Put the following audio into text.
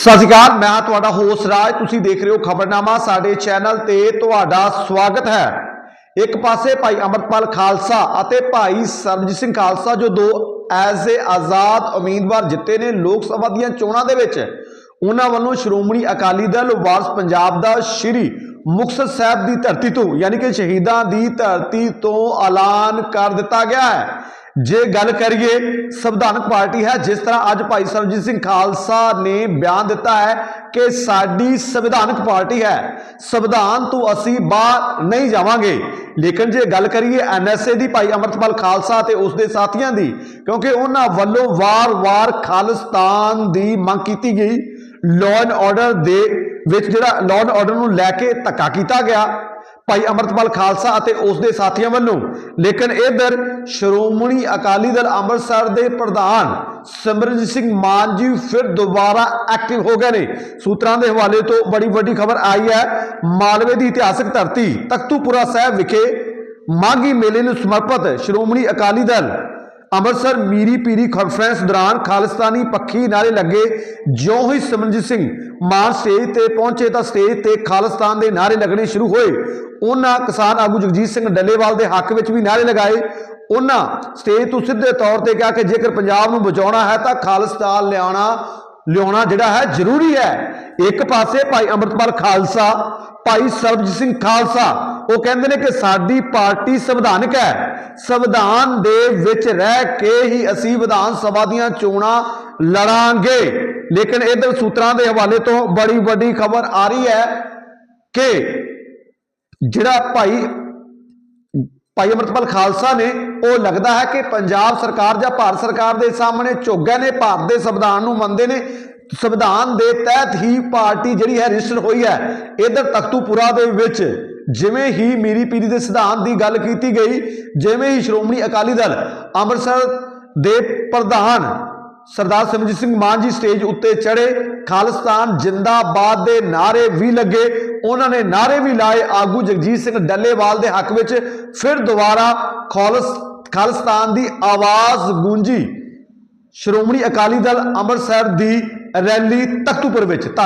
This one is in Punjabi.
ਸਤਿ ਸ਼੍ਰੀ ਅਕਾਲ, ਮੈਂ ਤੁਹਾਡਾ ਹੋਸਟ ਰਾਜ, ਤੁਸੀਂ ਦੇਖ ਰਹੇ ਹੋ ਖਬਰਨਾਮਾ, ਸਾਡੇ ਚੈਨਲ ਤੇ ਤੁਹਾਡਾ ਸਵਾਗਤ ਹੈ। ਇੱਕ ਪਾਸੇ ਭਾਈ ਅਮਰਪਾਲ ਖਾਲਸਾ ਅਤੇ ਭਾਈ ਸਰਬਜੀਤ ਸਿੰਘ ਖਾਲਸਾ, ਜੋ ਦੋ ਐਜ਼ ਏ ਆਜ਼ਾਦ ਉਮੀਦਵਾਰ ਜਿੱਤੇ ਨੇ ਲੋਕ ਸਭਾ ਦੀਆਂ ਚੋਣਾਂ ਦੇ ਵਿੱਚ, ਉਹਨਾਂ ਵੱਲੋਂ ਸ਼੍ਰੋਮਣੀ ਅਕਾਲੀ ਦਲ ਵਾਰਸ ਪੰਜਾਬ ਦਾ ਸ਼੍ਰੀ ਮੁਕਤਸਰ ਸਾਹਿਬ ਦੀ ਧਰਤੀ ਤੋਂ, ਯਾਨੀ ਕਿ ਸ਼ਹੀਦਾਂ ਦੀ ਧਰਤੀ ਤੋਂ ਐਲਾਨ ਕਰ ਦਿੱਤਾ ਗਿਆ ਹੈ। ਜੇ ਗੱਲ ਕਰੀਏ, ਸੰਵਿਧਾਨਕ ਪਾਰਟੀ ਹੈ, ਜਿਸ ਤਰ੍ਹਾਂ ਅੱਜ ਭਾਈ ਸਰਬਜੀਤ ਸਿੰਘ ਖਾਲਸਾ ਨੇ ਬਿਆਨ ਦਿੱਤਾ ਹੈ ਕਿ ਸਾਡੀ ਸੰਵਿਧਾਨਕ ਪਾਰਟੀ ਹੈ। ਸੰਵਿਧਾਨ ਤੋਂ ਅਸੀਂ ਬਾਹਰ ਨਹੀਂ ਜਾਵਾਂਗੇ। ਲੇਕਿਨ ਜੇ ਗੱਲ ਕਰੀਏ ਐਨਐਸਏ ਦੀ ਭਾਈ ਅਮਰਤਪਾਲ ਖਾਲਸਾ ਤੇ ਉਸ ਦੇ ਸਾਥੀਆਂ ਦੀ, ਕਿਉਂਕਿ ਉਹਨਾਂ ਵੱਲੋਂ ਵਾਰ-ਵਾਰ ਖਾਲਿਸਤਾਨ ਦੀ ਮੰਗ ਕੀਤੀ ਗਈ। ਲਾਅ ਐਂਡ ਆਰਡਰ ਦੇ ਵਿੱਚ ਜਿਹੜਾ ਲਾਅ ਐਂਡ ਆਰਡਰ ਨੂੰ ਲੈ ਕੇ ਧੱਕਾ ਕੀਤਾ ਗਿਆ। ਭਾਈ ਅਮਰਤਪਾਲ ਖਾਲਸਾ ਅਤੇ ਉਸ ਦੇ ਸਾਥੀਆਂ ਵੱਲੋਂ, ਲੇਕਿਨ ਇਧਰ ਸ਼੍ਰੋਮਣੀ ਅਕਾਲੀ ਦਲ ਅੰਮ੍ਰਿਤਸਰ ਦੇ ਪ੍ਰਧਾਨ ਸਿਮਰਨਜੀਤ ਸਿੰਘ ਮਾਨ ਜੀ ਫਿਰ ਦੁਬਾਰਾ ਐਕਟਿਵ ਹੋ ਗਏ ਨੇ। ਸੂਤਰਾਂ ਦੇ ਹਵਾਲੇ ਤੋਂ ਬੜੀ ਵੱਡੀ ਖਬਰ ਆਈ ਹੈ, ਮਾਲਵੇ ਦੀ ਇਤਿਹਾਸਕ ਧਰਤੀ ਤਖਤੂਪੁਰਾ ਸਾਹਿਬ ਵਿਖੇ ਮਾਘੀ ਮੇਲੇ ਨੂੰ ਸਮਰਪਿਤ ਸ਼੍ਰੋਮਣੀ ਅਕਾਲੀ ਦਲ ਅੰਮ੍ਰਿਤਸਰ ਮੀਰੀ ਪੀਰੀ ਕਾਨਫਰੰਸ ਦੌਰਾਨ ਖਾਲਿਸਤਾਨੀ ਪੱਖੀ ਨਾਰੇ ਲੱਗੇ ਜਿਉਂ ਹੀ ਸਿਮਰਨਜੀਤ ਸਿੰਘ ਮਾਨ ਸਟੇਜ ਤੇ ਪਹੁੰਚੇ ਤਾਂ ਸਟੇਜ ਤੇ ਖਾਲਿਸਤਾਨ ਦੇ ਨਾਰੇ ਲੱਗਣੇ ਸ਼ੁਰੂ ਹੋਏ। ਉਹਨਾਂ ਕਿਸਾਨ ਆਗੂ ਜਗਜੀਤ ਸਿੰਘ ਡੱਲੇਵਾਲ ਦੇ ਹੱਕ ਵਿੱਚ ਵੀ ਨਾਰੇ ਲਗਾਏ। ਉਹਨਾਂ ਸਟੇਜ ਤੋਂ ਸਿੱਧੇ ਤੌਰ ਤੇ ਕਿਹਾ ਕਿ ਜੇਕਰ ਪੰਜਾਬ ਨੂੰ ਬਚਾਉਣਾ ਹੈ ਤਾਂ ਖਾਲਿਸਤਾਨ ਲਿਆਉਣਾ ਲਿਆਉਣਾ ਜਿਹੜਾ ਹੈ ਜ਼ਰੂਰੀ ਹੈ। ਇੱਕ ਪਾਸੇ ਭਾਈ ਅੰਮ੍ਰਿਤਪਾਲ ਖਾਲਸਾ, ਭਾਈ ਸਰਬਜੀਤ ਸਿੰਘ ਖਾਲਸਾ, ਉਹ ਕਹਿੰਦੇ ਨੇ ਕਿ ਸਾਡੀ ਪਾਰਟੀ ਸੰਵਿਧਾਨਕ ਹੈ। ਸੰਵਿਧਾਨ ਦੇ ਵਿੱਚ ਰਹਿ ਕੇ ਹੀ ਅਸੀਂ ਵਿਧਾਨ ਸਭਾ ਦੀਆਂ ਚੋਣਾਂ ਲੜਾਂਗੇ। ਲੇਕਿਨ ਇਧਰ ਸੂਤਰਾਂ ਦੇ ਹਵਾਲੇ ਤੋਂ ਬੜੀ ਵੱਡੀ ਖਬਰ ਆ ਰਹੀ ਹੈ ਕਿ ਜਿਹੜਾ ਭਾਈ ਭਾਈ ਅਮਰਤਪਾਲ ਖਾਲਸਾ ਨੇ ਉਹ ਲੱਗਦਾ ਹੈ ਕਿ ਪੰਜਾਬ ਸਰਕਾਰ ਜਾਂ ਭਾਰਤ ਸਰਕਾਰ ਦੇ ਸਾਹਮਣੇ ਝੁੱਕ ਨੇ ਭਾਰਤ ਦੇ ਸੰਵਿਧਾਨ ਨੂੰ ਮੰਨਦੇ ਨੇ। ਸੰਵਿਧਾਨ ਦੇ ਤਹਿਤ ਹੀ ਪਾਰਟੀ ਜਿਹੜੀ ਹੈ ਰਜਿਸਟਰ ਹੋਈ ਹੈ ਇਧਰ ਤਖਤੂਪੁਰਾ ਦੇ ਵਿੱਚ। ਜਿਵੇਂ ਹੀ ਮੀਰੀ ਪੀਰੀ ਦੇ ਸਿਧਾਂਤ ਦੀ ਗੱਲ ਕੀਤੀ ਗਈ, ਜਿਵੇਂ ਹੀ ਸ਼੍ਰੋਮਣੀ ਅਕਾਲੀ ਦਲ ਅੰਮ੍ਰਿਤਸਰ ਦੇ ਪ੍ਰਧਾਨ ਸਰਦਾਰ ਸਿਮਰਜੀਤ ਸਿੰਘ ਮਾਨ ਜੀ ਸਟੇਜ ਉੱਤੇ ਚੜੇ ਖਾਲਿਸਤਾਨ ਜਿੰਦਾਬਾਦ ਦੇ ਨਾਰੇ ਵੀ ਲੱਗੇ, ਉਹਨਾਂ ਨੇ ਨਾਰੇ ਵੀ ਲਾਏ, ਆਗੂ ਜਗਜੀਤ ਸਿੰਘ ਡੱਲੇਵਾਲ ਦੇ ਹੱਕ ਵਿੱਚ ਫਿਰ ਦੁਬਾਰਾ ਖਾਲਿਸ ਖਾਲਿਸਤਾਨ ਦੀ ਆਵਾਜ਼ ਗੂੰਜੀ। ਸ਼੍ਰੋਮਣੀ ਅਕਾਲੀ ਦਲ ਅੰਮ੍ਰਿਤਸਰ ਦੀ ਰੈਲੀ ਤਖਤੂਪੁਰ ਵਿੱਚ। ਧੰਨ